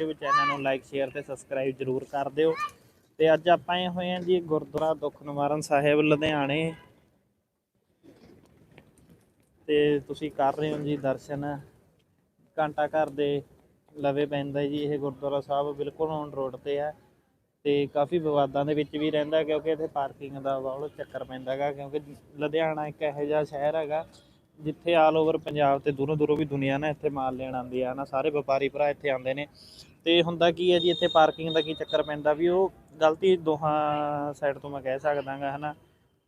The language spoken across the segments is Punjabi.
ਵੀ ਚੈਨਲ ਨੂੰ ਲਾਈਕ ਸ਼ੇਅਰ ਤੇ ਸਬਸਕ੍ਰਾਈਬ ਜਰੂਰ ਕਰ ਦਿਓ। ਤੇ ਅੱਜ ਆਪਾਂ ਇਹ ਹੋਏ ਹਾਂ ਜੀ ਗੁਰਦੁਆਰਾ ਦੁੱਖ ਨਿਵਾਰਨ ਸਾਹਿਬ, ਲੁਧਿਆਣੇ। ਤੇ ਤੁਸੀਂ ਕਰ ਰਹੇ ਹੋ ਜੀ ਦਰਸ਼ਨ। ਘੰਟਾ ਘਰ ਦੇ ਲਵੇ ਪੈਂਦਾ ਜੀ, ਇਹ ਗੁਰਦੁਆਰਾ ਸਾਹਿਬ ਬਿਲਕੁਲ ਔਨ ਰੋਡ ਤੇ ਹੈ ਤੇ ਕਾਫੀ ਵਿਵਾਦਾਂ ਦੇ ਵਿੱਚ ਵੀ ਰਹਿੰਦਾ, ਕਿਉਂਕਿ ਇੱਥੇ ਪਾਰਕਿੰਗ ਦਾ ਬਹੁਤ ਚੱਕਰ ਪੈਂਦਾ ਹੈਗਾ ਕਿਉਂਕਿ ਲੁਧਿਆਣਾ ਇੱਕ ਇਹੋ ਜਿਹਾ ਸ਼ਹਿਰ ਹੈਗਾ। ਜਿੱਥੇ ਆਲ ਓਵਰ ਪੰਜਾਬ ਤੇ ਦੂਰੋਂ ਦੂਰੋਂ ਵੀ ਦੁਨੀਆ ਨਾ ਇੱਥੇ ਮਾਲ ਲੈਣ ਆਉਂਦੀ ਆ ਨਾ ਸਾਰੇ ਵਪਾਰੀ ਭਰਾ ਇੱਥੇ ਆਉਂਦੇ ਨੇ। ਤੇ ਹੁੰਦਾ ਕੀ ਹੈ ਜੀ, ਇੱਥੇ ਪਾਰਕਿੰਗ ਦਾ ਕੀ ਚੱਕਰ ਪੈਂਦਾ ਵੀ ਉਹ ਗਲਤੀ ਦੋਹਾਂ ਸਾਈਡ ਤੋਂ ਮੈਂ ਕਹਿ ਸਕਦਾਗਾ, ਹਨਾ।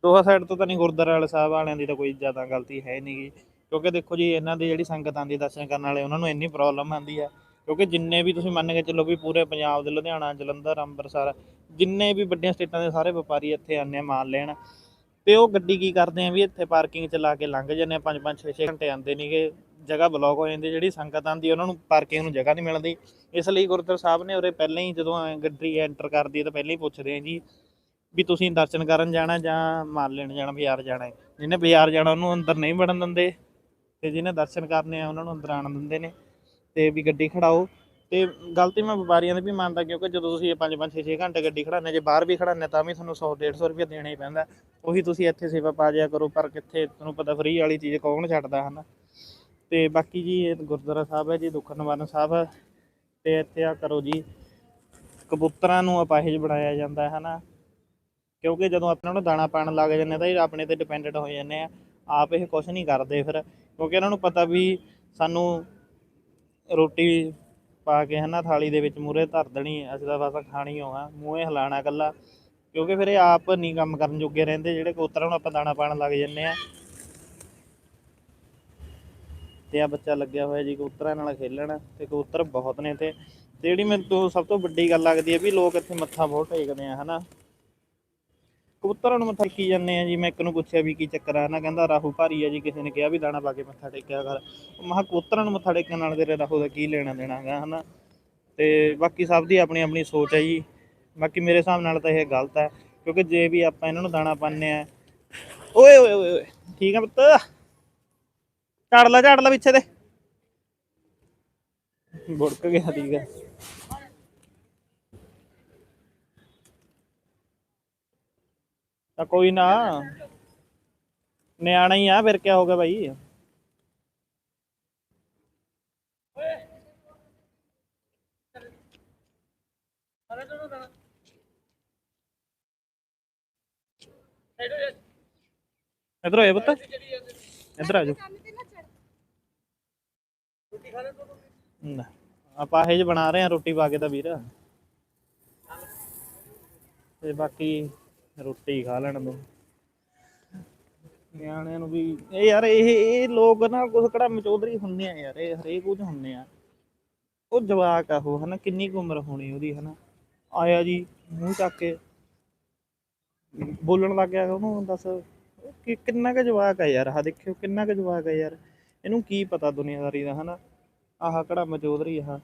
ਦੋਹਾਂ ਸਾਈਡ ਤੋਂ ਤਾਂ ਨਹੀਂ, ਗੁਰਦੁਆਰਾ ਵਾਲੇ ਸਾਹਿਬ ਵਾਲਿਆਂ ਦੀ ਤਾਂ ਕੋਈ ਜ਼ਿਆਦਾ ਗਲਤੀ ਹੈ ਨਹੀਂ ਗੀ। ਕਿਉਂਕਿ ਦੇਖੋ ਜੀ, ਇਹਨਾਂ ਦੀ ਜਿਹੜੀ ਸੰਗਤ ਆਉਂਦੀ, ਦਰਸ਼ਨ ਕਰਨ ਵਾਲੇ, ਉਹਨਾਂ ਨੂੰ ਇੰਨੀ ਪ੍ਰੋਬਲਮ ਆਉਂਦੀ ਹੈ ਕਿਉਂਕਿ ਜਿੰਨੇ ਵੀ ਤੁਸੀਂ ਮੰਨ ਕੇ ਚੱਲੋ ਵੀ ਪੂਰੇ ਪੰਜਾਬ ਦੇ ਲੁਧਿਆਣਾ, ਜਲੰਧਰ, ਅੰਮ੍ਰਿਤਸਰ, ਜਿੰਨੇ ਵੀ ਵੱਡੀਆਂ ਸਟੇਟਾਂ ਦੇ ਸਾਰੇ ਵਪਾਰੀ ਇੱਥੇ ਆਉਂਦੇ ਆ ਮਾਲ ਲੈਣ। ਤੇ ਉਹ ਗੱਡੀ ਕੀ ਕਰਦੇ ਆ ਵੀ ਇੱਥੇ ਪਾਰਕਿੰਗ 'ਚ ਲਾ ਕੇ ਲੰਘ ਜਾਂਦੇ ਆ 5-5 6-6 ਘੰਟੇ ਆਉਂਦੇ ਨਹੀਂਗੇ ਜਗ੍ਹਾ ਬਲੌਕ ਹੋ ਜਾਂਦੀ ਜਿਹੜੀ ਸੰਗਤ ਆਉਂਦੀ ਉਹਨਾਂ ਨੂੰ ਪਾਰਕਿੰਗ ਨੂੰ ਜਗ੍ਹਾ ਨਹੀਂ ਮਿਲਦੀ। ਇਸ ਲਈ ਗੁਰਦੁਆਰਾ ਸਾਹਿਬ ਨੇ ਉਰੇ ਪਹਿਲਾਂ ਹੀ ਜਦੋਂ ਗੱਡੀ ਐਂਟਰ ਕਰਦੀ ਹੈ ਤਾਂ ਪਹਿਲਾਂ ਹੀ ਪੁੱਛਦੇ ਆ ਜੀ ਵੀ ਤੁਸੀਂ ਦਰਸ਼ਨ ਕਰਨ ਜਾਣਾ ਜਾਂ ਮਾਲ ਲੈਣ ਜਾਣਾ, ਬਾਜ਼ਾਰ ਜਾਣਾ ਹੈ? ਜਿਹਨੇ ਬਾਜ਼ਾਰ ਜਾਣਾ, ਉਹਨੂੰ ਅੰਦਰ ਨਹੀਂ ਵੜਨ ਦਿੰਦੇ। ਤੇ ਜਿਹਨੇ ਦਰਸ਼ਨ ਕਰਨੇ ਆ, ਉਹਨਾਂ ਨੂੰ ਅੰਦਰ ਆਣ ਦਿੰਦੇ ਨੇ। ਤੇ ਵੀ ਗੱਡੀ ਖੜਾਓ। ਤੇ ਗਲਤੀ ਮੈਂ ਵਪਾਰੀਆਂ ਦੀ ਵੀ ਮੰਨਦਾ, ਕਿਉਂਕਿ ਜਦੋਂ ਤੁਸੀਂ ਇਹ 5 5 6 6 ਘੰਟੇ ਗੱਡੀ ਖੜਾਉਂਦੇ, ਜੇ ਬਾਹਰ ਵੀ ਖੜਾਉਂਦੇ, ਤਾਂ ਵੀ ਤੁਹਾਨੂੰ 100 150 ਰੁਪਏ ਦੇਣਾ ਹੀ ਪੈਂਦਾ। ਉਹੀ ਤੁਸੀਂ ਇੱਥੇ ਸੇਵਾ ਪਾ ਜਿਆ ਕਰੋ, ਪਰ ਕਿੱਥੇ ਤੁਹਾਨੂੰ ਪਤਾ ਫ੍ਰੀ ਵਾਲੀ ਚੀਜ਼ ਕੌਣ ਛੱਡਦਾ, ਹਨ? ਤੇ ਬਾਕੀ ਜੀ, ਇਹ ਗੁਰਦੁਆਰਾ ਸਾਹਿਬ ਹੈ ਜੀ ਦੁੱਖ ਨਿਵਾਰਨ ਸਾਹਿਬ ਤੇ ਇੱਥੇ ਆ ਕਰੋ ਜੀ, ਕਬੂਤਰਾਂ ਨੂੰ ਅਪਾਹਿਜ ਬਣਾਇਆ ਜਾਂਦਾ ਹੈ ਹਨਾ? ਕਿਉਂਕਿ ਜਦੋਂ ਆਪਾਂ ਨੂੰ ਦਾਣਾ ਪਾਣ ਲੱਗ ਜਾਂਦੇ ਤਾਂ ਇਹ ਆਪਣੇ ਤੇ ਡਿਪੈਂਡੈਂਟ ਹੋ ਜਾਂਦੇ ਆ। ਆਪ ਇਹ ਕੁਝ ਨਹੀਂ ਕਰਦੇ ਫਿਰ, ਕਿਉਂਕਿ ਇਹਨਾਂ ਨੂੰ ਪਤਾ ਵੀ ਸਾਨੂੰ ਰੋਟੀ ਪਾ ਕੇ ਹਨਾ ਥਾਲੀ ਦੇ ਵਿੱਚ ਮੂਰੇ ਧਰ ਦੇਣੀ, ਅਸੀਂ ਤਾਂ ਬਸ ਖਾਣੀ ਹੋਆ ਮੂੰਹੇ ਹਿਲਾਣਾ ਕੱਲਾ ਕਿਉਂਕਿ ਫਿਰ ਇਹ ਆਪ ਨਹੀਂ ਕੰਮ ਕਰਨ ਜੋਗੇ ਰਹਿੰਦੇ, ਜਿਹੜੇ ਕਬੂਤਰਾਂ ਨੂੰ ਆਪਾਂ ਦਾਣਾ ਪਾਣ ਲੱਗ ਜੰਨੇ ਆ। ਤੇ ਆ ਬੱਚਾ ਲੱਗਿਆ ਹੋਇਆ ਜੀ ਕਬੂਤਰਾਂ ਨਾਲ ਖੇਲਣ, ਤੇ ਕਬੂਤਰ ਬਹੁਤ ਨੇ ਤੇ ਤੇ ਜਿਹੜੀ ਮੈਨੂੰ ਤੋਂ ਸਭ ਤੋਂ ਵੱਡੀ ਗੱਲ ਲੱਗਦੀ ਹੈ ਵੀ ਲੋਕ ਇੱਥੇ ਮੱਥਾ ਬਹੁਤ ਟੇਕਦੇ ਆ, ਹਨਾ। ਕਬੂਤਰਾਂ ਨੂੰ ਮੱਥਾ ਟੇਕੀ ਜਾਂਦੇ ਆ ਜੀ। ਮੈਂ ਇੱਕ ਨੂੰ ਪੁੱਛਿਆ ਵੀ ਕੀ ਚੱਕਰ ਆ? ਨਾ ਕਹਿੰਦਾ, ਰਾਹੂ ਭਾਰੀ ਆ ਜੀ। ਕਿਸੇ ਨੇ ਕਿਹਾ ਵੀ ਦਾਣਾ ਪਾ ਕੇ ਮੱਥਾ ਟੇਕਿਆ ਕਰ। ਮੈਂ ਕਿਹਾ, ਕਬੂਤਰਾਂ ਨੂੰ ਮੱਥਾ ਟੇਕਣ ਨਾਲ ਤੇਰੇ ਰਾਹੂ ਦਾ ਕੀ ਲੈਣਾ ਦੇਣਾ ਹਨਾ? ਤੇ ਬਾਕੀ ਸਭ ਦੀ ਆਪਣੀ ਆਪਣੀ ਸੋਚ ਹੈ ਜੀ। ਬਾਕੀ ਮੇਰੇ ਹਿਸਾਬ ਨਾਲ ਤਾਂ ਇਹ ਗਲਤ ਹੈ, ਕਿਉਂਕਿ ਜੇ ਵੀ ਆਪਾਂ ਇਹਨਾਂ ਨੂੰ ਦਾਣਾ ਪਾਉਂਦੇ ਆ ਓਏ ਓਏ ਓਏ ਓਏ, ਠੀਕ ਆ ਪੁੱਤ। ਝਾੜ ਲਾ ਝਾੜ ਲਾ ਪਿੱਛੇ ਤੇ। ਬੁੜਕ ਗਿਆ, ਠੀਕ ਆ। ਤਾਂ ਕੋਈ ਨਾ। ਨਿਆਣਾ ਹੀ ਆ, ਫਿਰ ਕੀ ਹੋ ਗਿਆ ਭਾਈ ਇਧਰ ਆਏ ਪੁੱਤ। ਇਧਰ ਆ ਜਾਓ ਆਪਾਂ ਇਹ ਜ ਬਣਾ ਰਹੇ ਆ ਰੋਟੀ ਪਾ ਕੇ ਤਾਂ ਵੀਰ। ਤੇ ਬਾਕੀ ਰੋਟੀ ਖਾ ਲੈਣ ਦੋ ਨਿਆਣਿਆਂ ਨੂੰ ਵੀ, ਇਹ ਯਾਰ ਇਹ ਇਹ ਲੋਕ ਨਾ ਕੁਝ ਕਿਹੜਾ ਮਚੌਧਰੀ ਹੁੰਨੇ ਆ ਯਾਰ, ਇਹ ਹਰੇਕ ਕੁਝ ਹੁੰਨੇ ਆ। ਉਹ ਜਵਾਕ ਆ ਉਹ ਹਨਾ, ਕਿੰਨੀ ਕੁ ਉਮਰ ਹੋਣੀ ਉਹਦੀ ਹਨਾ। ਆਇਆ ਜੀ ਮੂੰਹ ਚੱਕ ਕੇ, ਬੋਲਣ ਲੱਗ ਗਿਆ ਉਹਨੂੰ, ਦੱਸ, ਕਿ ਕਿੰਨਾ ਕੁ ਜਵਾਕ ਆ ਯਾਰ, ਆਹ ਦੇਖਿਓ ਕਿੰਨਾ ਕੁ ਜਵਾਕ ਆ ਯਾਰ। ਇਹਨੂੰ ਕੀ ਪਤਾ ਦੁਨੀਆਦਾਰੀ ਦਾ ਹਨਾ, ਆਹ ਕਿਹੜਾ ਮਚੌਧਰੀ ਆ।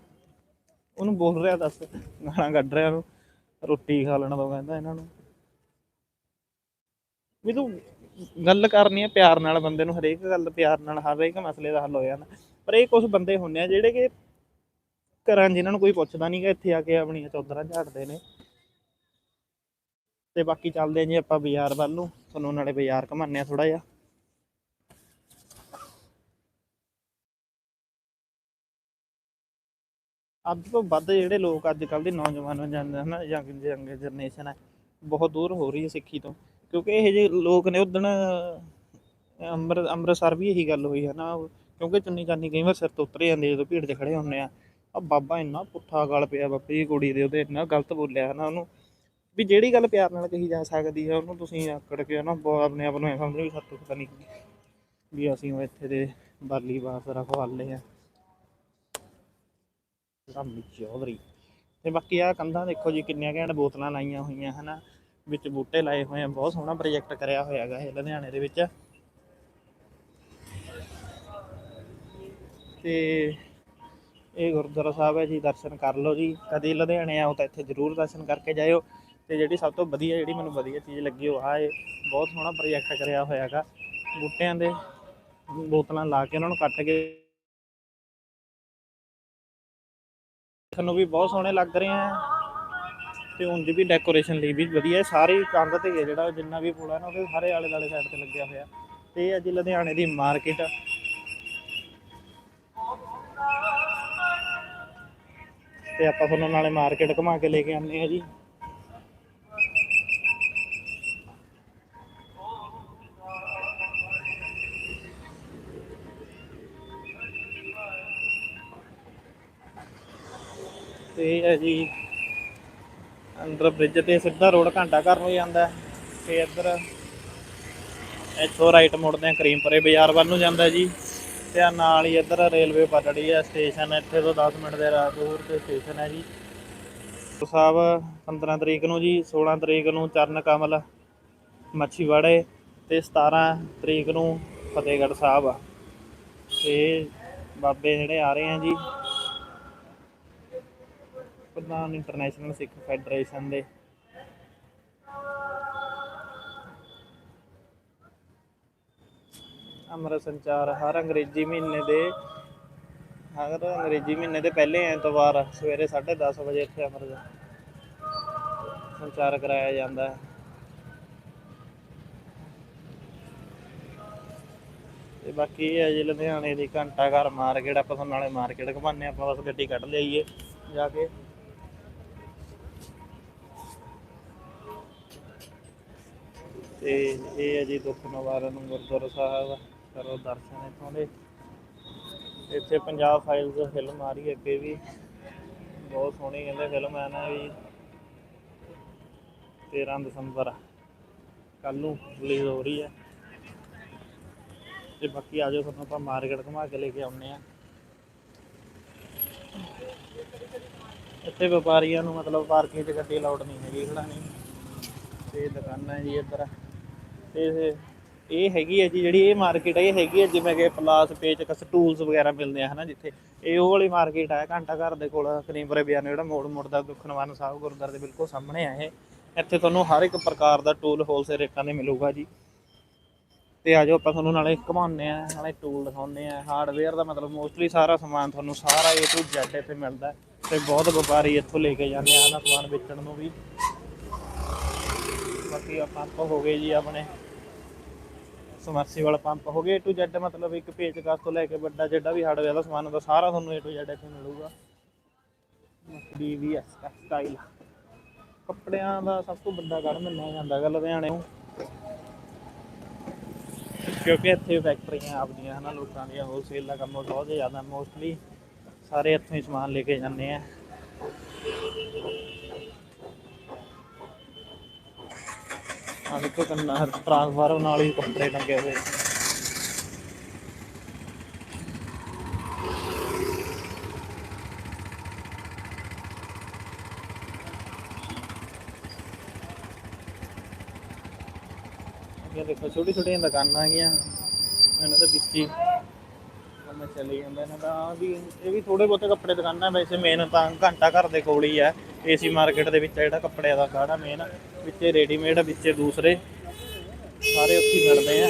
ਉਹਨੂੰ ਬੋਲ ਰਿਹਾ ਦੱਸ, ਗਾਲਾਂ ਕੱਢ ਰਿਹਾ ਉਹਨੂੰ ਰੋਟੀ ਖਾ ਲੈਣ ਦੋ ਕਹਿੰਦਾ ਇਹਨਾਂ ਨੂੰ। ਵੀ ਤੂੰ ਗੱਲ ਕਰਨੀ ਆ ਪਿਆਰ ਨਾਲ ਬੰਦੇ ਨੂੰ, ਹਰੇਕ ਗੱਲ ਪਿਆਰ ਨਾਲ, ਹਰੇਕ ਮਸਲੇ ਦਾ ਹੱਲ ਹੋ ਜਾਂਦਾ। ਪਰ ਇਹ ਕੁਝ ਬੰਦੇ ਹੁੰਦੇ ਆ ਜਿਹੜੇ ਕਿ ਘਰਾਂ ਜਿਨ੍ਹਾਂ ਨੂੰ ਕੋਈ ਪੁੱਛਦਾ ਨਹੀਂਗਾ ਇੱਥੇ ਆ ਕੇ ਆਪਣੀਆਂ ਚੌਧਰਾਂ ਝਾੜਦੇ ਨੇ। ਤੇ ਬਾਕੀ ਚੱਲਦੇ ਆ ਜੀ ਆਪਾਂ ਬਾਜ਼ਾਰ ਵੱਲ ਨੂੰ, ਤੁਹਾਨੂੰ ਨਾਲੇ ਬਾਜ਼ਾਰ ਘਮਾਉਂਦੇ ਆ ਥੋੜਾ ਜਿਹਾ। ਅੱਧ ਤੋਂ ਵੱਧ ਜਿਹੜੇ ਲੋਕ ਅੱਜ ਕੱਲ ਦੇ ਨੌਜਵਾਨ ਜਾਂਦੇ ਹਨ ਯੰਗ ਜਨਰੇਸ਼ਨ ਹੈ ਬਹੁਤ ਦੂਰ ਹੋ ਰਹੀ ਹੈ ਸਿੱਖੀ ਤੋਂ। ਕਿਉਂਕਿ ਇਹ ਜਿਹੇ ਲੋਕ ਨੇ ਉਦਣ ਅੰਮ੍ਰਿਤ, ਅੰਮ੍ਰਿਤਸਰ ਵੀ ਇਹੀ ਗੱਲ ਹੋਈ ਹੈ ਨਾ, ਕਿਉਂਕਿ ਚੁੰਨੀ ਚਾਨੀ ਕਈ ਵਾਰ ਸਿਰ ਤੋਂ ਉਤਰ ਜਾਂਦੀ ਜਦੋਂ ਭੀੜ 'ਚ ਖੜੇ ਹੁੰਦੇ ਆ। ਆ ਬਾਬਾ ਇੰਨਾ ਪੁੱਠਾ ਗਲ ਪਿਆ ਬਾਬੇ ਦੀ ਕੁੜੀ ਦੇ, ਉਹਦੇ ਇੰਨਾ ਗਲਤ ਬੋਲਿਆ ਹੈ ਨਾ ਉਹਨੂੰ। ਵੀ ਜਿਹੜੀ ਗੱਲ ਪਿਆਰ ਨਾਲ ਕਹੀ ਜਾ ਸਕਦੀ ਹੈ, ਉਹਨੂੰ ਤੁਸੀਂ ਆਕੜ ਕੇ ਨਾ ਆਪਣੇ ਆਪ ਨੂੰ ਐਂ ਸਮਝੋ ਵੀ ਸਾਤੋਂ ਪਤਾ ਨਹੀਂ ਵੀ ਅਸੀਂ ਉਹ ਇੱਥੇ ਦੇ ਬਾਲੀ ਬਾਸ ਰਖਵਾਲੇ ਆ। ਰਾਮੀ ਚੌਧਰੀ ਤੇ ਬਾਕੀ ਆ ਕੰਧਾਂ ਦੇਖੋ ਜੀ, ਕਿੰਨੀਆਂ ਘੈਂਟ ਬੋਤਲਾਂ ਲਾਈਆਂ ਹੋਈਆਂ, ਹਨਾ। ਵਿੱਚ ਬੂਟੇ ਲਾਏ ਹੋਏ ਆ, ਬਹੁਤ ਸੋਹਣਾ ਪ੍ਰੋਜੈਕਟ ਕਰਿਆ ਹੋਇਆ ਹੈਗਾ ਇਹ ਲੁਧਿਆਣੇ ਦੇ ਵਿੱਚ। ਤੇ ਇਹ ਗੁਰਦੁਆਰਾ ਸਾਹਿਬ ਹੈ ਜੀ, ਦਰਸ਼ਨ ਕਰ ਲਓ ਜੀ। ਕਦੇ ਲੁਧਿਆਣੇ ਆਓ ਤਾਂ ਇੱਥੇ ਜ਼ਰੂਰ ਦਰਸ਼ਨ ਕਰਕੇ ਜਾਇਓ। ਤੇ ਜਿਹੜੀ ਸਭ ਤੋਂ ਵਧੀਆ, ਜਿਹੜੀ ਮੈਨੂੰ ਵਧੀਆ ਚੀਜ਼ ਲੱਗੀ ਉਹ ਆ ਇਹ ਬਹੁਤ ਸੋਹਣਾ ਪ੍ਰੋਜੈਕਟ ਕਰਿਆ ਹੋਇਆ ਹੈਗਾ। ਬੂਟਿਆਂ ਦੇ ਬੋਤਲਾਂ ਲਾ ਕੇ ਉਹਨਾਂ ਨੂੰ ਕੱਟ ਕੇ ਦੇਖਣ ਨੂੰ ਵੀ ਬਹੁਤ ਸੋਹਣੇ ਲੱਗ ਰਹੇ ਆ। ਤੇ ਉਂਝ ਵੀ ਡੈਕੋਰੇਸ਼ਨ ਲਈ ਵੀ ਵਧੀਆ ਸਾਰੇ ਸਾਰੀ ਕੰਧ ਤੇ ਹੀ ਹੈ ਜਿਹੜਾ ਜਿੰਨਾ ਵੀ ਪੁਲ ਹੈ ਨਾ ਉਹਦੇ ਸਾਰੇ ਆਲੇ ਦੁਆਲੇ ਸਾਈਡ ਤੇ ਲੱਗਿਆ ਹੋਇਆ। ਤੇ ਇਹ ਹੈ ਜੀ ਲੁਧਿਆਣੇ ਦੀ ਮਾਰਕੀਟ ਤੇ ਆਪਾਂ ਤੁਹਾਨੂੰ ਨਾਲੇ ਮਾਰਕੀਟ ਘੁਮਾ ਕੇ ਲੈ ਕੇ ਆਉਂਦੇ ਆ ਜੀ। ਤੇ ਇਹ ਹੈ ਜੀ ਅੰਡਰ ਬ੍ਰਿਜ ਤੇ ਸਿੱਧਾ ਰੋਡ ਘੰਟਾ ਘਰ ਨੂੰ ਜਾਂਦਾ ਹੈ ਤੇ ਇੱਧਰ ਇੱਥੋਂ ਰਾਈਟ ਮੁੜਦੇ ਆ ਕਰੀਮਪੁਰੇ ਬਾਜ਼ਾਰ ਵੱਲ ਨੂੰ ਜਾਂਦਾ ਜੀ ਤੇ ਆ ਨਾਲ ਹੀ ਇੱਧਰ ਰੇਲਵੇ ਪਟੜੀ ਹੈ ਸਟੇਸ਼ਨ ਇੱਥੇ ਤੋਂ 10 ਮਿੰਟ ਦੇ ਰਾਹ ਦੂਰ ਤੇ ਸਟੇਸ਼ਨ ਹੈ ਜੀ। ਸਾਹਿਬ 15 ਤਰੀਕ ਨੂੰ ਜੀ 16 ਤਰੀਕ ਨੂੰ ਚਰਨ ਕਮਲ ਮੱਛੀਵਾੜੇ ਤੇ 17 ਤਰੀਕ ਨੂੰ ਫਤਿਹਗੜ੍ਹ ਸਾਹਿਬ ਆ। ਤੇ ਬਾਬੇ ਜਿਹੜੇ ਆ ਰਹੇ ਆ ਜੀ ਪ੍ਰਧਾਨ ਇੰਟਰਨੈਸ਼ਨਲ ਸਿੱਖ ਫੈਡਰੇਸ਼ਨ ਦੇ। ਅੰਮ੍ਰਿਤ ਸੰਚਾਰ ਹਰ ਅੰਗਰੇਜ਼ੀ ਮਹੀਨੇ ਦੇ ਹਰ ਅੰਗਰੇਜ਼ੀ ਮਹੀਨੇ ਦੇ ਪਹਿਲੇ ਐਤਵਾਰ ਸਵੇਰੇ 10:30 ਵਜੇ ਇੱਥੇ ਅੰਮ੍ਰਿਤ ਸੰਚਾਰ ਕਰਾਇਆ ਜਾਂਦਾ ਹੈ। ਤੇ ਬਾਕੀ ਇਹ ਹੈ ਜੀ ਲੁਧਿਆਣੇ ਦੀ ਘੰਟਾ ਘਰ ਮਾਰਕੀਟ ਆਪਾਂ ਤੁਹਾਨੂੰ ਨਾਲੇ ਮਾਰਕੀਟ ਘੁਮਾਉਂਦੇ ਹਾਂ, ਆਪਾਂ ਬਸ ਗੱਡੀ ਕੱਢ ਲਈਏ ਜਾ ਕੇ। ਤੇ ਇਹ ਹੈ ਜੀ ਦੁੱਖ ਨਿਵਾਰਨ ਗੁਰਦੁਆਰਾ ਸਾਹਿਬ ਕਰੋ ਦਰਸ਼ਨ ਇੱਥੋਂ ਦੇ। ਇੱਥੇ ਪੰਜਾਬ ਫਾਈਲਸ ਫਿਲਮ ਆ ਰਹੀ ਹੈ ਅੱਗੇ ਵੀ। ਬਹੁਤ ਸੋਹਣੀ ਕਹਿੰਦੇ ਫਿਲਮ ਹੈ ਨਾ ਵੀ 13 ਦਸੰਬਰ ਕੱਲ ਨੂੰ ਰਿਲੀਜ਼ ਹੋ ਰਹੀ ਹੈ। ਤੇ ਬਾਕੀ ਆ ਜਾਓ, ਤੁਹਾਨੂੰ ਆਪਾਂ ਮਾਰਕੀਟ ਘੁਮਾ ਕੇ ਲੈ ਕੇ ਆਉਂਦੇ ਆ ਇੱਥੇ ਵਪਾਰੀਆਂ ਨੂੰ ਮਤਲਬ ਪਾਰਕਿੰਗ 'ਚ ਗੱਡੀ ਅਲਾਉਡ ਨਹੀਂ ਹੈਗੀ ਖੜਾਣੀ ਤੇ ਦੁਕਾਨਾਂ ਜੀ ਇੱਧਰ। ਇਹ- ਇਹ ਹੈਗੀ ਹੈ ਜੀ ਜਿਹੜੀ ਇਹ ਮਾਰਕੀਟ ਹੈ ਇਹ ਹੈਗੀ ਹੈ ਜਿਵੇਂ ਕਿ ਪਲਾਸ ਪੇਚਕਸ ਟੂਲਸ ਵਗੈਰਾ ਮਿਲਦੇ ਆ ਹਨਾ ਜਿੱਥੇ। ਇਹ ਉਹ ਵਾਲੀ ਮਾਰਕੀਟ ਹੈ ਘੰਟਾ ਘਰ ਦੇ ਕੋਲ ਕਰੀਮਪੁਰੇ ਬਿਆਨ ਜਿਹੜਾ ਮੋੜ ਮੁੜਦਾ ਦੁਖਨਵਾਨ ਸਾਹਿਬ ਗੁਰਦੁਆਰੇ ਦੇ ਬਿਲਕੁਲ ਸਾਹਮਣੇ ਆ ਇਹ। ਇੱਥੇ ਤੁਹਾਨੂੰ ਹਰ ਇੱਕ ਪ੍ਰਕਾਰ ਦਾ ਟੂਲ ਹੋਲਸੇਲ ਰੇਟਾਂ ਤੇ ਮਿਲੂਗਾ ਜੀ। ਤੇ ਆਜੋ ਆਪਾਂ ਤੁਹਾਨੂੰ ਨਾਲੇ ਘੁਮਾਉਂਦੇ ਆ, ਨਾਲੇ ਟੂਲ ਦਿਖਾਉਂਦੇ ਆ। ਹਾਰਡਵੇਅਰ ਦਾ ਮਤਲਬ ਮੋਸਟਲੀ ਸਾਰਾ ਸਮਾਨ ਤੁਹਾਨੂੰ ਸਾਰਾ A to Z ਇੱਥੇ ਮਿਲਦਾ ਹੈ। ਤੇ ਬਹੁਤ ਵਪਾਰੀ ਇੱਥੋਂ ਲੈ ਕੇ ਜਾਂਦੇ ਆ ਨਾ ਸਮਾਨ ਵੇਚਣ ਨੂੰ ਵੀ। ਬਾਕੀ ਆਪਾਂ ਪੰਪ ਹੋ ਗਏ ਜੀ ਆਪਣੇ ਸਮਰਸੀਵਲ ਪੰਪ ਹੋ ਗਏ A to Z ਮਤਲਬ ਇੱਕ ਪੇਚਕਸ ਤੋਂ ਲੈ ਕੇ ਵੱਡਾ ਜਿਹੜਾ ਵੀ ਹਾਰਡਵੇਅਰ ਦਾ ਸਮਾਨ ਹੁੰਦਾ, ਸਾਰਾ ਤੁਹਾਨੂੰ A to Z ਇੱਥੇ ਮਿਲੂਗਾ। ਡੀਵੀਐਸ ਟੈਕਸਟਾਈਲ ਕੱਪੜਿਆਂ ਦਾ ਸਭ ਤੋਂ ਵੱਡਾ ਗੜ ਮੰਨਿਆ ਜਾਂਦਾ ਹੈਗਾ ਲੁਧਿਆਣੇ ਨੂੰ। ਕਿਉਂਕਿ ਇੱਥੇ ਫੈਕਟਰੀਆਂ ਆਪਦੀਆਂ ਹਨਾ, ਲੋਕਾਂ ਦੀਆਂ ਹੋਲਸੇਲ ਦਾ ਕੰਮ ਬਹੁਤ ਜ਼ਿਆਦਾ ਮੋਸਟਲੀ ਸਾਰੇ ਇੱਥੋਂ ਹੀ ਸਮਾਨ ਲੈ ਕੇ ਜਾਂਦੇ ਆ। ਆ ਦੇਖੋ ਕੰਨਾ ਟ੍ਰਾਂਸਫਾਰਮ ਨਾਲ ਹੀ ਕੱਪੜੇ ਟੰਗੇ ਹੋਏ। ਅੱਗੇ ਦੇਖੋ ਛੋਟੀ ਛੋਟੀਆਂ ਦੁਕਾਨਾਂ ਹੈਗੀਆਂ। ਇਹਨਾਂ ਦੇ ਵਿੱਚ ਹੀ। ਕੰਮ ਚੱਲੀ ਜਾਂਦਾ, ਇਹਨਾਂ ਦਾ ਆਹ ਵੀ, ਇਹ ਵੀ ਥੋੜੇ ਬਹੁਤੇ ਕੱਪੜੇ ਦੁਕਾਨਾਂ, ਵੈਸੇ ਮੇਨ ਤਾਂ ਘੰਟਾ ਘਰ ਦੇ ਕੋਲ ਹੀ ਹੈ ਏਸੀ ਮਾਰਕੀਟ ਦੇ ਵਿੱਚ ਜਿਹੜਾ ਕੱਪੜਿਆਂ ਦਾ ਕਾੜਾ ਮੇਨ ਵਿੱਚੇ ਰੈਡੀਮੇਡ ਵਿੱਚੇ ਦੂਸਰੇ। ਸਾਰੇ ਉੱਥੇ ਮਿਲਦੇ ਆ।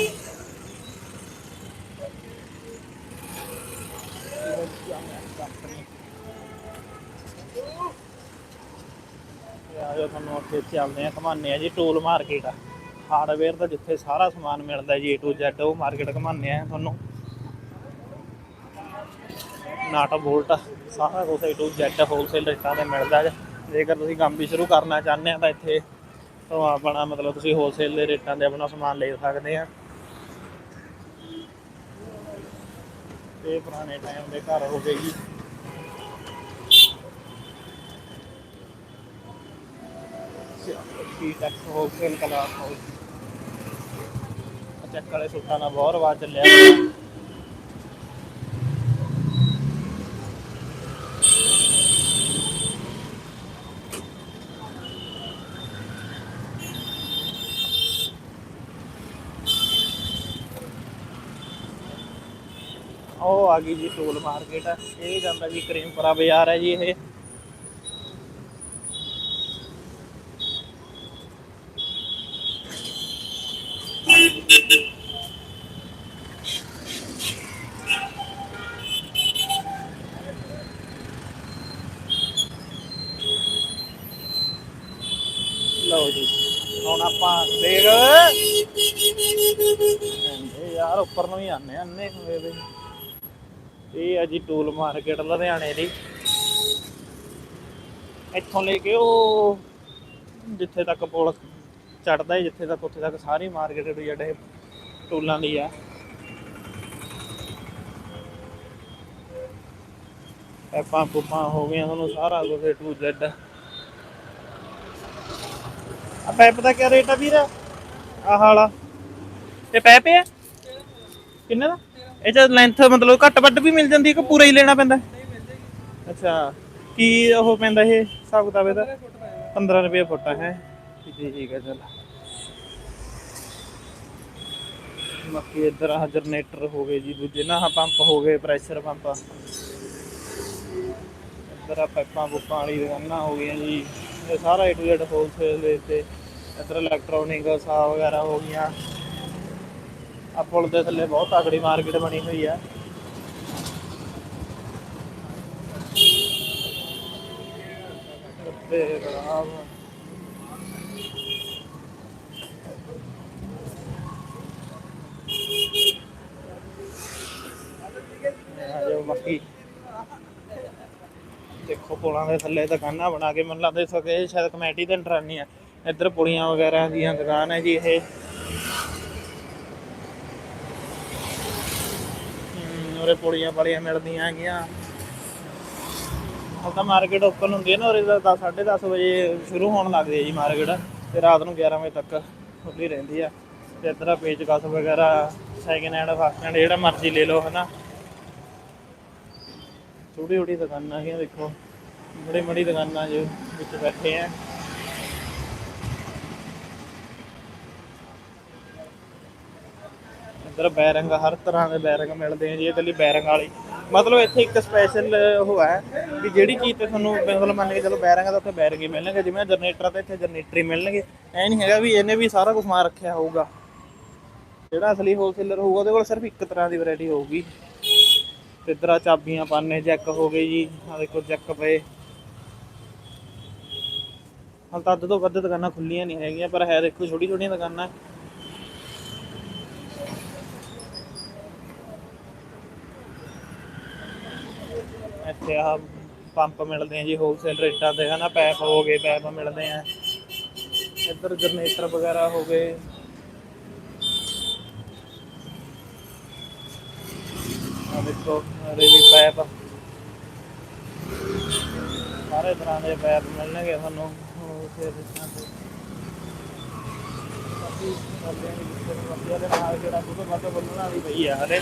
ਤੇ ਆਜੋ ਤੁਹਾਨੂੰ ਅੱਗੇ ਚੱਲਦੇ ਆ, ਘਮਾਉਂਦੇ ਆ ਜੀ ਟੂਲ ਮਾਰਕੀਟ ਆ। ਹਾਰਡਵੇਅਰ ਦਾ ਜਿੱਥੇ ਸਾਰਾ ਸਮਾਨ ਮਿਲਦਾ ਜੀ, A to Z, ਉਹ ਮਾਰਕੀਟ ਘਮਾਉਂਦੇ ਆ ਤੁਹਾਨੂੰ। ਨਾਟ ਬੋਲਟ ਸਾਰਾ ਕੁਝ A to Z ਹੋਲਸੇਲ ਰੇਟਾਂ ਤੇ ਮਿਲਦਾ ਹੈ ਜੇਕਰ ਤੁਸੀਂ ਕੰਮ ਵੀ ਸ਼ੁਰੂ ਕਰਨਾ ਚਾਹੁੰਦੇ ਆ ਤਾਂ ਇੱਥੇ ਤੋਂ ਆਪਣਾ ਮਤਲਬ ਤੁਸੀਂ ਹੋਲਸੇਲ ਦੇ ਰੇਟਾਂ ਤੇ ਆਪਣਾ ਸਮਾਨ ਲੈ ਸਕਦੇ ਆ। ਇਹ ਪੁਰਾਣੇ ਟਾਈਮ ਦੇ ਘਰ ਹੋ ਗਏ ਜੀ। ਕੀ ਟੈਕਸ ਹੋਲਸੇਲ ਕਲਾਸ ਹੋ ਚੱਕ ਵਾਲੇ ਸੁੱਟਾਂ ਨਾਲ ਬਹੁਤ ਰਵਾਜ ਚੱਲਿਆ। ਆ ਗਈ ਜੀ ਸੋਲ ਮਾਰਕੀਟ। ਇਹ ਜਾਂਦਾ ਜੀ ਕਰੀਮਪੁਰਾ ਬਾਜ਼ਾਰ ਹੈ ਜੀ ਇਹ। ਆਪਾਂ ਦੇਖ। ਯਾਰ, ਉੱਪਰ ਨੂੰ ਹੀ ਆਨੇ ਆਨੇ ਹੋਏ ਵੇ ਇਹ ਆ ਜੀ ਟੂਲ ਮਾਰਕੀਟ ਲੁਧਿਆਣੇ ਦੀ। ਇੱਥੋਂ ਲੈ ਕੇ ਉਹ ਜਿੱਥੇ ਤੱਕ ਪੁਲ ਚੜਦਾ ਹੈ ਜਿੱਥੇ ਤੱਕ ਉੱਥੇ ਤੱਕ ਸਾਰੀ ਮਾਰਕੀਟ ਜਿਹੜੇ ਟੂਲਾਂ ਦੀ ਆ। ਪੈਪਾਂ ਪੁੱਪਾਂ ਹੋ ਗਈਆਂ ਤੁਹਾਨੂੰ ਸਾਰਾ ਕੁਝ A to ਆ ਪੈਪ ਦਾ ਕੀ ਰੇਟ ਆ ਵੀਰ? ਆਹ ਵਾਲਾ। ਇਹ ਪੈਪ ਹੈ ਕਿੰਨੇ ਦਾ? ਇਹ ਚ ਲੈਂਥ ਮਤਲਬ ਘੱਟ ਵੱਡ ਵੀ ਮਿਲ ਜਾਂਦੀ ਹੈ ਕਿ ਪੂਰਾ ਹੀ ਲੈਣਾ ਪੈਂਦਾ? ਅੱਛਾ, ਕੀ ਉਹ ਪੈਂਦਾ ਇਹ ਹਿਸਾਬ ਕਿਤਾਬ ਇਹਦਾ? 15 ਰੁਪਏ ਫੁੱਟ ਹੈ? ਠੀਕ ਹੈ ਚਲ। ਬਾਕੀ ਇੱਧਰ ਆਹ ਜਨਰੇਟਰ ਹੋ ਗਏ ਜੀ, ਦੂਜੇ ਨਾ ਆਹ ਪੰਪ ਹੋ ਗਏ ਪ੍ਰੈਸ਼ਰ ਪੰਪ ਇੱਧਰ ਆ ਪਾਈਪਾਂ ਪੁੱਪਾਂ ਵਾਲੀ ਦੁਕਾਨਾਂ ਹੋ ਗਈਆਂ ਜੀ। ਇਹ ਸਾਰਾ ਏ ਟੂ ਜ਼ੈਡ ਹੋਲਸੇਲ ਦੇ ਤੇ ਇੱਧਰ ਇਲੈਕਟ੍ਰੋਨਿਕ ਸਾਹ ਵਗੈਰਾ ਹੋ ਗਈਆਂ। ਆ ਪੁਲ ਦੇ ਥੱਲੇ ਬਹੁਤ ਤਕੜੀ ਮਾਰਕੀਟ ਬਣੀ ਹੋਈ ਆ। ਤੇ ਬੜਾ ਆ ਜਾਓ ਬਾਕੀ ਦੇਖੋ ਪੁਲਾਂ ਦੇ ਥੱਲੇ ਦੁਕਾਨਾਂ ਬਣਾ ਕੇ ਮੈਨੂੰ ਲੱਗਦਾ ਸਕੇ ਇਹ ਸ਼ਾਇਦ ਕਮੇਟੀ ਦੇ ਅੰਡਰ ਆ। ਇੱਧਰ ਪੁਲੀਆਂ ਵਗੈਰਾ ਦੀਆਂ ਦੁਕਾਨ ਹੈ ਜੀ ਇਹ। ਉਰੇ ਪੁਲੀਆਂ ਪਲੀਆਂ ਮਿਲਦੀਆਂ ਹੈਗੀਆਂ। ਹੁਣ ਤਾਂ ਮਾਰਕੀਟ ਓਪਨ ਹੁੰਦੀ ਹੈ ਨਾ, ਉਰੇ ਦਾ 10:30 ਵਜੇ ਸ਼ੁਰੂ ਹੋਣ ਲੱਗਦੀ ਹੈ ਜੀ ਮਾਰਕੀਟ ਤੇ ਰਾਤ ਨੂੰ 11 ਵਜੇ ਤੱਕ ਖੁੱਲੀ ਰਹਿੰਦੀ ਆ। ਤੇ ਇੱਧਰ ਆ ਪੇਚਕਸ ਵਗੈਰਾ ਸੈਕਿੰਡ ਹੈਂਡ ਫਸਟ ਹੈਂਡ ਜਿਹੜਾ ਮਰਜ਼ੀ ਲੈ ਲਓ, ਹਨਾ। ਛੋਟੀ ਛੋਟੀ ਦੁਕਾਨਾਂ ਹੈਗੀਆਂ, ਦੇਖੋ। ਬੜੀ ਬੜੀ ਦੁਕਾਨਾਂ ਜੋ ਵਿੱਚ ਬੈਠੇ ਆ। ਇੱਧਰ ਬੈਰੰਗ, ਹਰ ਤਰ੍ਹਾਂ ਦੇ ਬੈਰੰਗ ਮਿਲਦੇ ਆ ਜੀ ਇਹ ਇਕੱਲੀ ਬੈਰੰਗ ਵਾਲੀ। ਮਤਲਬ ਇੱਥੇ ਇੱਕ ਸਪੈਸ਼ਲ ਉਹ ਹੈ ਵੀ ਜਿਹੜੀ ਚੀਜ਼ ਤੇ ਤੁਹਾਨੂੰ ਮਤਲਬ ਮੰਨ ਕੇ ਚਲੋ ਬੈਰੰਗ ਦਾ ਉੱਥੇ ਬੈਰੰਗ ਹੀ ਮਿਲਣਗੇ, ਜਿਵੇਂ ਜਨਰੇਟਰ ਤੇ ਇੱਥੇ ਜਨਰੇਟਰ ਹੀ ਮਿਲਣਗੇ। ਐ ਨਹੀਂ ਹੈਗਾ ਵੀ ਇਹਨੇ ਵੀ ਸਾਰਾ ਕੁਝ ਮਾਰ ਰੱਖਿਆ ਹੋਊਗਾ। ਜਿਹੜਾ ਅਸਲੀ ਹੋਲਸੇਲਰ ਹੋਊਗਾ, ਉਹਦੇ ਕੋਲ ਸਿਰਫ ਇੱਕ ਤਰ੍ਹਾਂ ਦੀ ਵੈਰਾਈਟੀ ਹੋਊਗੀ। ਤੇ ਇੱਧਰ ਆ ਚਾਬੀਆਂ ਪਾਨੇ ਚੈੱਕ ਹੋ ਗਏ ਜੀ ਆ ਦੇਖੋ ਚੈੱਕ ਪਏ। ਹਾਲ ਤਾਂ ਅੱਧ ਤੋਂ ਵੱਧ ਦੁਕਾਨਾਂ ਖੁੱਲੀਆਂ ਨਹੀਂ ਹੈਗੀਆਂ, ਪਰ ਹੈ ਦੇਖੋ ਛੋਟੀ ਛੋਟੀਆਂ ਦੁਕਾਨਾਂ। ਇੱਥੇ ਆ ਪੰਪ ਮਿਲਦੇ ਆ ਜੀ ਹੋਲਸੇਲ ਰੇਟਾਂ ਤੇ, ਹਨਾ, ਪੈਪ ਹੋ ਗਏ, ਪੈਪ ਮਿਲਦੇ ਆ। ਇੱਧਰ ਜਨਰੇਟਰ ਵਗੈਰਾ ਹੋ ਗਏ। ਆ ਦੇਖੋ ਅਰੇ ਪੈਪ। ਸਾਰੇ ਤਰ੍ਹਾਂ ਦੇ ਪੈਪ ਮਿਲਣਗੇ ਤੁਹਾਨੂੰ ਹੋਲਸੇਲ ਰੇਟਾਂ ਬਾਕੀ ਕਰਦੇ ਨੇ ਜਿੱਥੇ ਵਧੀਆ ਦੇ ਨਾਲ ਜਿਹੜਾ ਦੁੱਧ ਵੱਧ ਬੋਲਣਾ ਵੀ ਪਈ ਆ ਹਲੇ।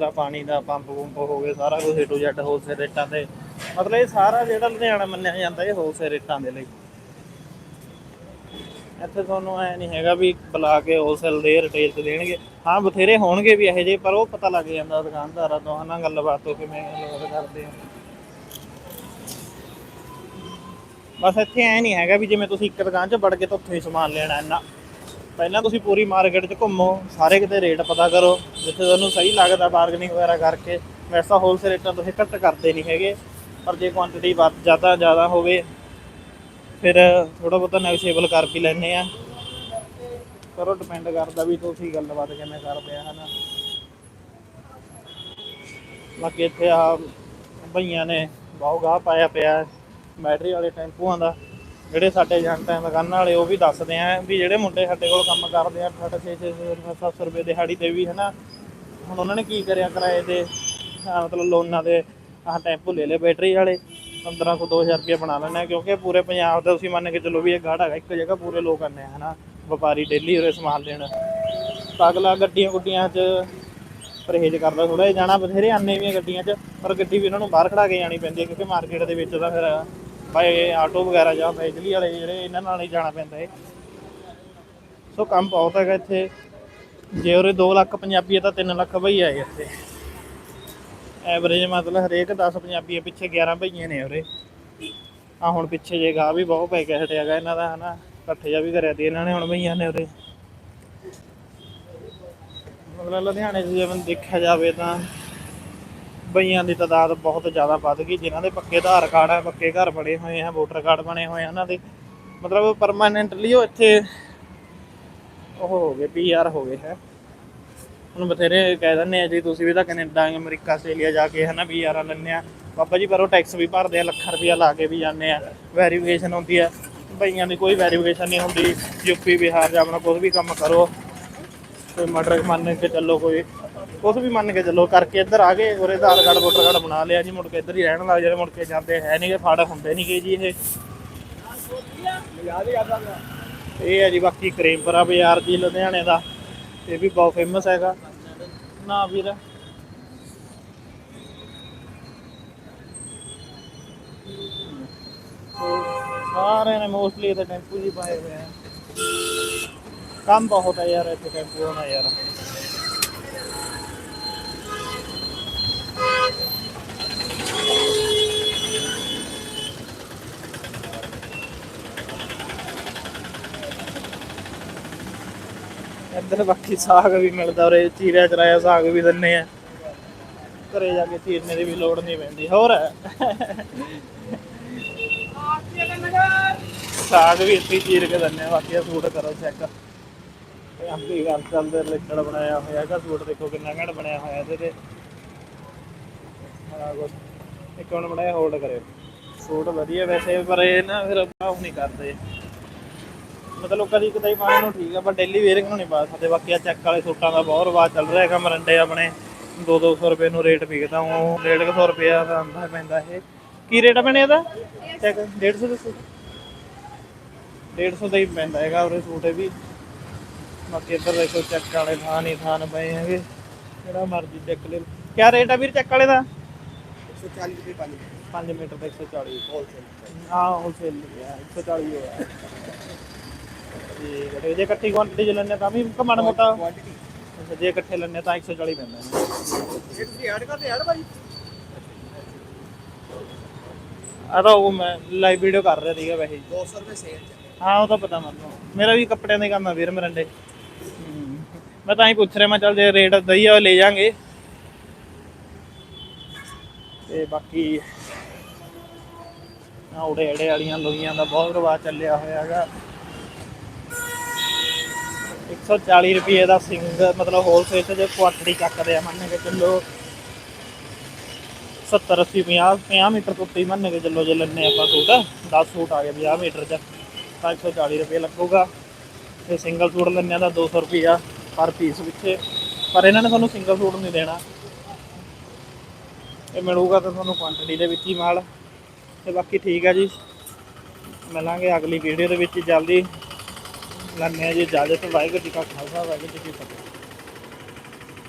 ਇੱਧਰ ਪਾਣੀ ਦਾ ਪੰਪ ਪੰਪ ਹੋ ਗਏ, ਸਾਰਾ ਕੁਝ ਏ ਟੂ ਜ਼ੈਡ ਹੋਲਸੇਲ ਰੇਟਾਂ ਤੇ। ਮਤਲਬ ਇਹ ਸਾਰਾ ਜਿਹੜਾ ਲੁਧਿਆਣਾ ਮੰਨਿਆ ਜਾਂਦਾ, ਇਹ ਹੋਲਸੇਲ ਰੇਟਾਂ ਦੇ ਲਈ। ਇੱਥੇ ਤੁਹਾਨੂੰ ਐ ਨਹੀਂ ਹੈਗਾ ਵੀ ਬੁਲਾ ਕੇ ਹੋਲਸੇਲ ਦੇ ਰਿਟੇਲ ਤੇ ਦੇਣਗੇ। ਹਾਂ, ਬਥੇਰੇ ਹੋਣਗੇ ਵੀ ਇਹੋ ਜਿਹੇ, ਪਰ ਉਹ ਪਤਾ ਲੱਗ ਜਾਂਦਾ ਦੁਕਾਨਦਾਰਾਂ ਤੋਂ, ਹਨਾ, ਗੱਲਬਾਤ ਤੋਂ ਕਿਵੇਂ ਲੋਕ ਕਰਦੇ ਆ। ਬਸ ਇੱਥੇ ਐ ਨਹੀਂ ਹੈਗਾ ਵੀ ਜਿਵੇਂ ਤੁਸੀਂ ਇੱਕ ਦੁਕਾਨ 'ਚ ਵੜ ਕੇ ਤਾਂ ਉੱਥੋਂ ਸਮਾਨ ਲੈਣਾ ਇੰਨਾ। ਪਹਿਲਾਂ ਤੁਸੀਂ ਪੂਰੀ ਮਾਰਕੀਟ 'ਚ ਘੁੰਮੋ, ਸਾਰੇ ਕਿਤੇ ਰੇਟ ਪਤਾ ਕਰੋ, ਜਿੱਥੇ ਤੁਹਾਨੂੰ ਸਹੀ ਲੱਗਦਾ ਬਾਰਗੇਨਿੰਗ ਵਗੈਰਾ ਕਰਕੇ, ਵੈਸਾ ਹੋਲਸੇਲ ਰੇਟਾਂ ਤੁਸੀਂ ਘੱਟ ਕਰਦੇ ਨਹੀਂ ਹੈਗੇ, ਪਰ ਜੇ ਕੁਆਂਟੀਟੀ ਵੱਧ, ਜ਼ਿਆਦਾ ਜ਼ਿਆਦਾ ਹੋਵੇ, ਫਿਰ ਥੋੜਾ ਬਹੁਤਾ ਨੈਗੋਸ਼ੀਏਬਲ ਕਰ ਵੀ ਲੈਂਦੇ ਆ ਪਰ ਉਹ ਡਿਪੈਂਡ ਕਰਦਾ ਵੀ ਤੁਸੀਂ ਗੱਲਬਾਤ ਕਿਵੇਂ ਕਰਦੇ ਆ, ਹਨਾ। ਬਾਕੀ ਇੱਥੇ ਆ ਭਈਆਂ ਨੇ ਬਹੁਤ ਗਾਹ ਪਾਇਆ ਪਿਆ ਬੈਟਰੀ ਵਾਲੇ ਟੈਂਪੂਆਂ ਦਾ। ਜਿਹੜੇ ਸਾਡੇ ਏਜੰਟ ਆ ਦੁਕਾਨਾਂ ਵਾਲੇ, ਉਹ ਵੀ ਦੱਸਦੇ ਆ ਵੀ ਜਿਹੜੇ ਮੁੰਡੇ ਸਾਡੇ ਕੋਲ ਕੰਮ ਕਰਦੇ ਆ 6 6 700 ਰੁਪਏ ਦਿਹਾੜੀ ਤੇ ਵੀ, ਹਨਾ? ਹੁਣ ਉਹਨਾਂ ਨੇ ਕੀ ਕਰਿਆ ਕਿਰਾਏ ਤੇ? ਮਤਲਬ ਲੋਨਾਂ ਦੇ, ਆਹ ਟੈਂਪੂ ਲੈ ਲਏ ਬੈਟਰੀ ਵਾਲੇ 15 ਕੋ 2000 ਰੁਪਏ ਬਣਾ ਲੈਣਾ ਕਿਉਂਕਿ ਪੂਰੇ ਪੰਜਾਬ ਦਾ ਤੁਸੀਂ ਮੰਨ ਕੇ ਚੱਲੋ ਵੀ ਇਹ ਗਾੜਾ ਹੈਗਾ, ਇੱਕ ਜਗ੍ਹਾ ਪੂਰੇ ਲੋਕ ਆਉਂਦੇ ਆ, ਹਨਾ? ਵਪਾਰੀ ਡੇਲੀ ਉਰੇ ਸਮਾਨ ਲੈਣ ਤਾਂ ਅਗਲਾ ਗੱਡੀਆਂ ਗੁੱਡੀਆਂ 'ਚ ਪਰਹੇਜ਼ ਕਰਦਾ ਥੋੜਾ ਜਿਹਾ, ਜਾਣਾ ਬਥੇਰੇ ਆਨੇ ਵੀ ਆ ਗੱਡੀਆਂ 'ਚ, ਪਰ ਗੱਡੀ ਵੀ ਉਹਨਾਂ ਨੂੰ ਬਾਹਰ ਖੜਾ ਕੇ ਜਾਣੀ ਪੈਂਦੀ ਹੈ ਕਿਉਂਕਿ ਮਾਰਕੀਟ ਦੇ ਵਿੱਚ ਤਾਂ ਫਿਰ ਬਾਈ ਆਟੋ ਵਗੈਰਾ ਜਾਂ ਬਿਜਲੀ ਵਾਲੇ ਜਿਹੜੇ ਇਹਨਾਂ ਨਾਲ ਹੀ ਜਾਣਾ ਪੈਂਦਾ ਹੈ ਸੋ ਕੰਮ ਬਹੁਤ ਹੈਗਾ ਇੱਥੇ। ਜੇ ਉਰੇ 2 ਲੱਖ ਪੰਜਾਬੀ ਹੈ ਤਾਂ 3 ਲੱਖ ਭਈ ਆਏ ਇੱਥੇ। ਐਵਰੇਜ ਮਤਲਬ ਹਰੇਕ 10 ਪੰਜਾਬੀ ਪਿੱਛੇ 11 ਭਈਏ ਨੇ ਉਰੇ। ਆ ਹੁਣ ਪਿੱਛੇ ਜੇ ਗਾ ਵੀ ਬਹੁਤ ਪੈ ਕੇ ਹਟਿਆਗਾ ਇਹਨਾਂ ਦਾ, ਹਨਾ। ਇਕੱਠੇ ਜਾ ਵੀ ਕਰਿਆ ਤੀ ਇਹਨਾਂ ਨੇ ਹੁਣ ਭਈਆਂ ਨੇ ਉਰੇ। ਮਤਲਬ ਲੁਧਿਆਣੇ 'ਚ ਜਿਵੇਂ ਦੇਖਿਆ ਜਾਵੇ ਤਾਂ ਬਈਆਂ ਦੀ ਤਾਦਾਦ ਬਹੁਤ ਜ਼ਿਆਦਾ ਵੱਧ ਗਈ, ਜਿਨ੍ਹਾਂ ਦੇ ਪੱਕੇ ਆਧਾਰ ਕਾਰਡ ਹੈ, ਪੱਕੇ ਘਰ ਬਣੇ ਹੋਏ ਆ ਵੋਟਰ ਕਾਰਡ ਬਣੇ ਹੋਏ ਆ ਉਹਨਾਂ ਦੇ ਮਤਲਬ ਪਰਮਾਨੈਂਟਲੀ ਉਹ ਇੱਥੇ ਉਹ ਹੋ ਗਏ ਪੀਆਰ ਹੋ ਗਏ ਹੈ। ਹੁਣ ਬਥੇਰੇ ਕਹਿ ਦਿੰਦੇ ਆ ਜੀ, ਤੁਸੀਂ ਵੀ ਤਾਂ ਕੈਨੇਡਾ, ਅਮਰੀਕਾ, ਆਸਟ੍ਰੇਲੀਆ ਜਾ ਕੇ ਹਨਾ ਪੀਆਰ ਲੈਂਦੇ ਆ। ਬਾਬਾ ਜੀ, ਪਰ ਉਹ ਟੈਕਸ ਵੀ ਭਰਦੇ ਆ, ਲੱਖਾਂ ਰੁਪਇਆ ਲਾ ਕੇ ਵੀ ਜਾਂਦੇ ਆ ਵੈਰੀਫਿਕੇਸ਼ਨ ਹੁੰਦੀ ਆ। ਬਈਆਂ ਦੀ ਕੋਈ ਵੈਰੀਫਿਕੇਸ਼ਨ ਨਹੀਂ ਹੁੰਦੀ ਯੂਪੀ ਬਿਹਾਰ ਜਾਂ ਆਪਣਾ ਕੁਝ ਵੀ ਕੰਮ ਕਰੋ। ਕੋਈ ਮਰਡਰ ਮੰਨ ਕੇ ਚੱਲੋ, ਕੋਈ ਕੁਝ ਵੀ ਮੰਨ ਕੇ ਚੱਲੋ, ਕਰਕੇ ਇੱਧਰ ਆ ਗਏ ਉਹਦੇ ਆਧਾਰ ਕਾਰਡ, ਵੋਟਰ ਕਾਰਡ ਬਣਾ ਲਿਆ ਜੀ, ਮੁੜ ਕੇ ਇੱਧਰ ਹੀ ਰਹਿਣ ਲੱਗ ਜਾਂਦੇ ਮੁੜ ਕੇ ਜਾਂਦੇ ਹੈ ਨਹੀਂਗੇ ਫੜ ਹੁੰਦੇ ਨਹੀਂਗੇ ਜੀ ਇਹ। ਇਹ ਹੈ ਜੀ ਬਾਕੀ ਕਰੀਮਪੁਰਾ ਬਾਜ਼ਾਰ ਜੀ, ਲੁਧਿਆਣੇ ਦਾ। ਇਹ ਵੀ ਬਹੁਤ ਫੇਮਸ ਹੈਗਾ। ਨਾ ਵੀਰ। ਤੇ ਸਾਰੇ ਨੇ ਮੋਸਟਲੀ ਤੇ ਟੈਂਪੂ ਜੀ ਪਾਏ ਹੋਏ ਆ। ਕੰਮ ਬਹੁਤ ਹੈ ਯਾਰ, ਇੱਥੇ ਟੈਂਪੂ ਹੋਣਾ ਯਾਰ। ਇੱਧਰ ਬਾਕੀ ਸਾਗ ਵੀ ਮਿਲਦਾ ਉਰੇ, ਚੀਰਿਆ ਚਰਾਇਆ ਸਾਗ ਵੀ ਦਿੰਨੇ ਆ। ਘਰੇ ਜਾ ਕੇ ਚੀਰਨੇ ਦੀ ਵੀ ਲੋੜ ਨਹੀਂ ਪੈਂਦੀ, ਹੋਰ? ਸਾਗ ਵੀ ਇੱਥੇ ਚੀਰ ਕੇ ਦਿੰਨੇ ਆ, ਬਾਕੀ ਆ ਸੂਟ ਕਰੋ ਚੈੱਕ ਆਪੀ ਗੱਲ ਚੱਲਦੇ ਰਿਲੇਟਡ ਬਣਾਇਆ ਹੋਇਆ ਹੈਗਾ, ਸੂਟ ਦੇਖੋ ਕਿੰਨਾ ਘੈਂਟ ਬਣਿਆ ਹੋਇਆ ਇਹਦੇ ਤੇ। ਆਹ ਕੁਛ। ਇੱਕ ਹੁਣ ਬਣਾਇਆ ਹੋਲਡ ਕਰਿਓ। ਸੂਟ ਵਧੀਆ ਵੈਸੇ, ਪਰ ਇਹ ਨਾ ਫਿਰ ਉਹ ਨਹੀਂ ਕਰਦੇ। ਮਤਲਬ ਕਦੀ ਕਦਾਈ ਪਾਉਣ ਨੂੰ ਠੀਕ ਆ, ਪਰ ਡੇਲੀ ਵੇਅਰਿੰਗ ਨੂੰ ਨਹੀਂ ਪਾ ਸਕਦੇ। ਬਾਕੀ ਆ ਚੈੱਕ ਵਾਲੇ ਸੂਟਾਂ ਦਾ ਬਹੁਤ ਰਿਵਾਜ ਚੱਲ ਰਿਹਾ ਹੈਗਾ ਮਰੰਡੇ ਆਪਣੇ। 2-200 ਰੁਪਏ ਨੂੰ ਰੇਟ ਵਿਕਦਾ ਉਹ 150 ਰੁਪਏ ਦਾ ਆਂਦਾ ਪੈਂਦਾ ਇਹ। ਕੀ ਰੇਟ ਆ ਭੈਣੇ ਇਹਦਾ? ਚੈੱਕ 150 ਦੱਸੋ। 150 ਦਾ ਹੀ ਪੈਂਦਾ ਹੈਗਾ ਉਹਦੇ ਸੂਟ ਇਹ ਵੀ। ਬਾਕੀ ਇੱਧਰ ਦੇਖੋ ਚੈੱਕ ਵਾਲੇ ਥਾਂ ਹੀ ਥਾਨ ਪਏ ਹੈਗੇ। ਜਿਹੜਾ ਮਰਜ਼ੀ ਚੈੱਕ ਲੈ ਕਿਆ ਰੇਟ ਆ ਵੀਰ ਚੈੱਕ ਵਾਲੇ ਦਾ? 140 ਰੁਪਏ ਪਾਣੀ 5 ਮੀਟਰ ਦਾ 140 ਹੋਲਸੇਲ ਹਾਂ ਹੋਲਸੇਲ ਲਿਆ 140 ਹੋਇਆ। ਠੀਕ ਹੈ ਜੇ ਇਕੱਠੀ ਕੁਆਂਟੀਟੀ ਚ ਲੈਣੇ ਤਾਂ ਵੀ ਕਮਣ ਮੋਟਾ। ਕੁਆਂਟੀਟੀ ਅੱਛਾ, ਜੇ ਇਕੱਠੇ ਲੈਣੇ ਤਾਂ 140 ਪੈਂਦਾ ਹੈ। ਇਹ ਤੁਸੀਂ ਐਡ ਕਰਦੇ ਐਡ ਭਾਜੀ। ਆ ਤਾਂ ਉਹ ਮੈਂ ਲਾਈਵ ਵੀਡੀਓ ਕਰ ਰਿਹਾ ਸੀਗਾ ਵੈਸੇ। ਹੀ। 200 ਰੁਪਏ ਸੇਲ ਚ। ਹਾਂ ਉਹ ਤਾਂ ਪਤਾ ਮੈਨੂੰ। ਮੇਰਾ ਵੀ ਕੱਪੜਿਆਂ ਦਾ ਕੰਮ ਹੈ ਵੀਰ ਮਰੰਡੇ। ਮੈਂ ਤਾਂ ਹੀ ਪੁੱਛ ਰਿਹਾ ਮੈਂ ਚੱਲ ਜੇ ਰੇਟ ਦਈ ਆ ਉਹ ਲੈ ਜਾਾਂਗੇ। ਤੇ ਬਾਕੀ ਆ ਉੜੇ ਅੜੇ ਵਾਲੀਆਂ ਲੋਈਆਂ ਦਾ ਬਹੁਤ ਰਿਵਾਜ ਚੱਲਿਆ ਹੋਇਆ ਹੈਗਾ। 140 ਰੁਪਏ ਦਾ ਸਿੰਗ ਮਤਲਬ ਹੋਲਸੇਲ ਤੇ ਜੇ ਕੁਆਂਟੀਟੀ ਚੱਕਦੇ ਆ ਮੰਨ ਕੇ ਚੱਲੋ 70 80 50 50 ਮੀਟਰ ਤੋਂ ਉੱਤੇ ਮੰਨ ਕੇ ਚੱਲੋ ਜੇ ਲੈਣੇ ਆਪਾਂ ਸੂਟ 10 ਸੂਟ ਆ ਗਏ 50 ਮੀਟਰ ਚ, ਤਾਂ 140 ਰੁਪਏ ਲੱਗੂਗਾ। ਤੇ ਸਿੰਗਲ ਸੂਟ ਲੈਣੇ ਦਾ 200 ਰੁਪਿਆ ਪਰ ਪੀਸ ਪਿੱਛੇ। ਪਰ ਇਹਨਾਂ ਨੇ ਤੁਹਾਨੂੰ ਸਿੰਗਲ ਸੂਟ ਨਹੀਂ ਦੇਣਾ। ਇਹ ਮਿਲੂਗਾ ਤਾਂ ਤੁਹਾਨੂੰ ਕੁਆਂਟੀਟੀ ਦੇ ਵਿੱਚ ਹੀ ਮਾਲ। ਤੇ ਬਾਕੀ ਠੀਕ ਹੈ ਜੀ। ਮਿਲਾਂਗੇ ਅਗਲੀ ਵੀਡੀਓ ਦੇ ਵਿੱਚ ਜਲਦੀ। ਲੈਣੇ ਆ ਜੀ। ਇਜਾਜ਼ਤ ਵਾਹਿਗੁਰੂ ਜੀ ਕਾ ਖਾਲਸਾ, ਵਾਹਿਗੁਰੂ ਜੀ ਕੀ ਫਤਿਹ।